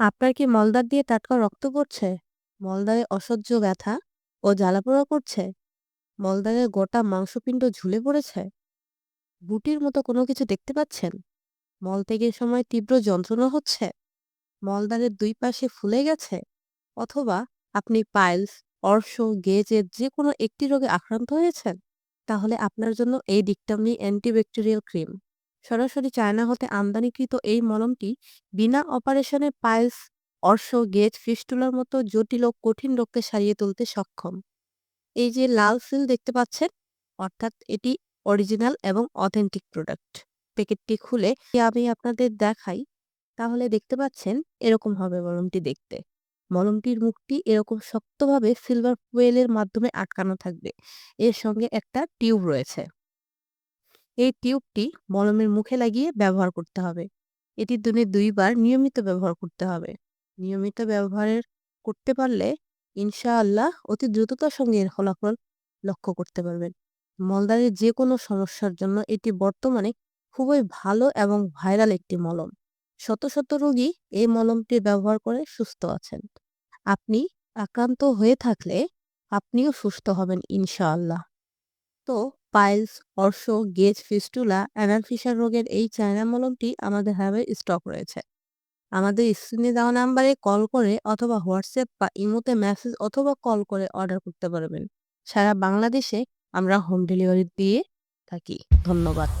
আপনার কি মলদ্বার দিয়ে টাটকা রক্ত পড়ছে? মলদ্বারে অসহ্য ব্যথা ও জ্বালাপোড়া করছে? মলদ্বারের গোটা মাংসপিণ্ড ঝুলে পড়েছে? বুটির মতো কোনো কিছু দেখতে পাচ্ছেন? মলত্যাগের সময় তীব্র যন্ত্রণা হচ্ছে? মলদ্বারের দুই পাশে ফুলে গেছে? অথবা আপনি পাইলস, অর্শ, গেজের যে কোনো একটি রোগে আক্রান্ত হয়েছেন? তাহলে আপনার জন্য এই ডিকটামনি অ্যান্টিব্যাকটেরিয়াল ক্রিম। সরাসরি চায়না হতে আমদানিকৃত এই মলমটি বিনা অপারেশনে পাইলস, অর্শ, গেজ, ফিস্টুলার মতো জটিল ও কঠিন রোগকে সারিয়ে তুলতে সক্ষম। এই যে লাল সিল দেখতে পাচ্ছেন, অর্থাৎ এটি অরিজিনাল এবং অথেন্টিক প্রোডাক্ট। প্যাকেটটি খুলে আমি আপনাদের দেখাই, তাহলে দেখতে পাচ্ছেন এরকম হবে মলমটি দেখতে। মলমটির মুখটি এরকম শক্তভাবে সিলভার ফুয়েলের মাধ্যমে আটকানো থাকবে। এর সঙ্গে একটা টিউব রয়েছে। এই টিউবটি মলমের মুখে লাগিয়ে ব্যবহার করতে হবে। এটি দিনে দুইবার নিয়মিত ব্যবহার করতে হবে। নিয়মিত ব্যবহারের করতে পারলে ইনশাআল্লাহ অতি দ্রুততার সঙ্গে এর ফলাফল লক্ষ্য করতে পারবেন। মলদারের যে কোনো সমস্যার জন্য এটি বর্তমানে খুবই ভালো এবং ভাইরাল একটি মলম। শত, শত রোগী এই মলমটি ব্যবহার করে সুস্থ আছেন। আপনি আক্রান্ত হয়ে থাকলে আপনিও সুস্থ হবেন ইনশাআল্লাহ। তো পাইলস, অর্শ, গেজ, ফিস্টুলা, অ্যানাল ফিশার রোগের এই চায়না মলমটি আমাদের হ্যাবে স্টক রয়েছে। আমাদের স্ক্রিনে দেওয়া নাম্বারে কল করে অথবা হোয়াটসঅ্যাপ বা ইমোতে মেসেজ অথবা কল করে অর্ডার করতে পারবেন। সারা বাংলাদেশে আমরা হোম ডেলিভারি দিয়ে থাকি। ধন্যবাদ।